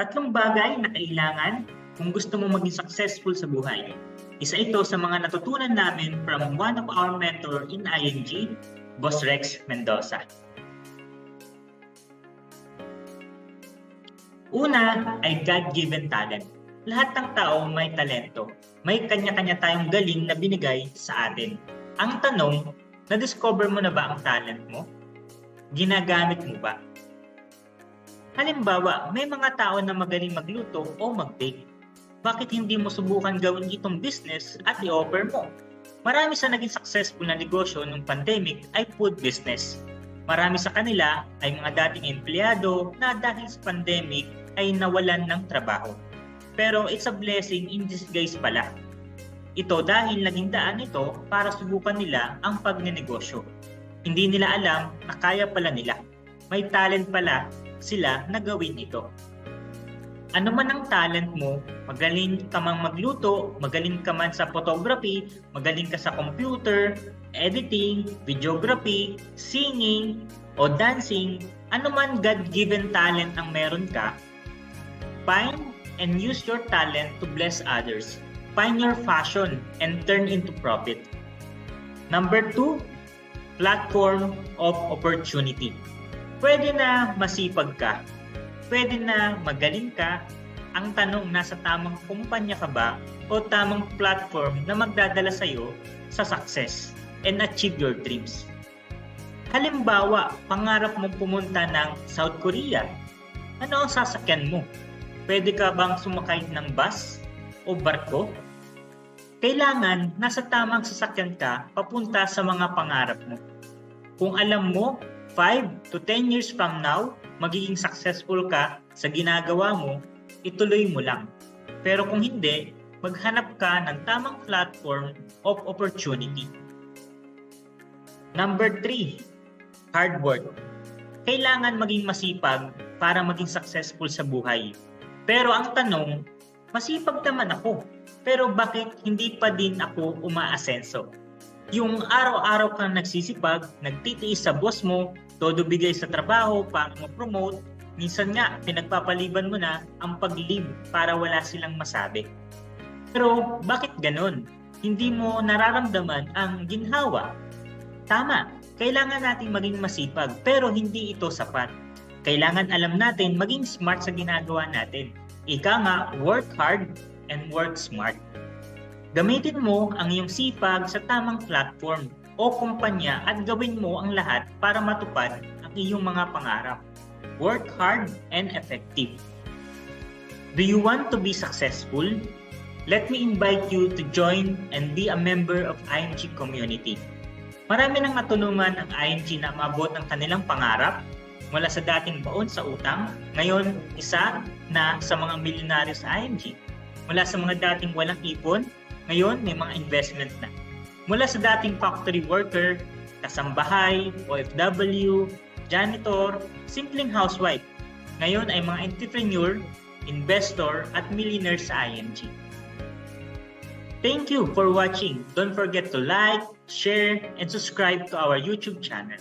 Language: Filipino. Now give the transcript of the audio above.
Tatlong bagay na kailangan kung gusto mo maging successful sa buhay. Isa ito sa mga natutunan namin from one of our mentor in ING, Boss Rex Mendoza. Una ay God-given talent. Lahat ng tao may talento. May kanya-kanya tayong galing na binigay sa atin. Ang tanong, na-discover mo na ba ang talent mo? Ginagamit mo ba? Halimbawa, may mga tao na magaling magluto o mag-bake. Bakit hindi mo subukan gawin itong business at i-offer mo? Marami sa naging successful na negosyo ng pandemic ay food business. Marami sa kanila ay mga dating empleyado na dahil sa pandemic ay nawalan ng trabaho. Pero it's a blessing in disguise pala. Ito dahil naging daan ito para subukan nila ang pagnenegosyo. Hindi nila alam na kaya pala nila. May talent pala sila na gawin ito. Ano man ang talent mo, magaling ka mang magluto, magaling ka man sa photography, magaling ka sa computer, editing, videography, singing, o dancing, ano man God-given talent ang meron ka, find and use your talent to bless others. Find your passion and turn into profit. Number two, platform of opportunity. Pwede na masipag ka, pwede na magaling ka, ang tanong nasa tamang kumpanya ka ba o tamang platform na magdadala sa'yo sa success and achieve your dreams. Halimbawa, pangarap mong pumunta ng South Korea. Ano ang sasakyan mo? Pwede ka bang sumakay ng bus o barko? Kailangan nasa tamang sasakyan ka papunta sa mga pangarap mo. Kung alam mo, 5 to 10 years from now, magiging successful ka sa ginagawa mo, ituloy mo lang. Pero kung hindi, maghanap ka ng tamang platform of opportunity. Number 3, hard work. Kailangan maging masipag para maging successful sa buhay. Pero ang tanong, masipag naman ako. Pero bakit hindi pa din ako umaasenso? Yung araw-araw kang nagsisipag, nagtitiis sa boss mo, todo bigay sa trabaho para ma-promote, minsan nga pinagpapaliban mo na ang pag-leave para wala silang masabi. Pero bakit ganun? Hindi mo nararamdaman ang ginhawa. Tama, kailangan nating maging masipag pero hindi ito sapat. Kailangan alam natin maging smart sa ginagawa natin. Ika nga, work hard and work smart. Gamitin mo ang iyong sipag sa tamang platform o kumpanya at gawin mo ang lahat para matupad ang iyong mga pangarap. Work hard and effective. Do you want to be successful? Let me invite you to join and be a member of IMG community. Marami nang natulungan ang IMG na maabot ang kanilang pangarap mula sa dating baon sa utang, ngayon isa na sa mga milyonaryo sa IMG. Mula sa mga dating walang ipon, ngayon may mga investment na. Mula sa dating factory worker, kasambahay, OFW, janitor, simpleng housewife, ngayon ay mga entrepreneur, investor at millionaire sa IMG. Thank you for watching. Don't forget to like, share, and subscribe to our YouTube channel.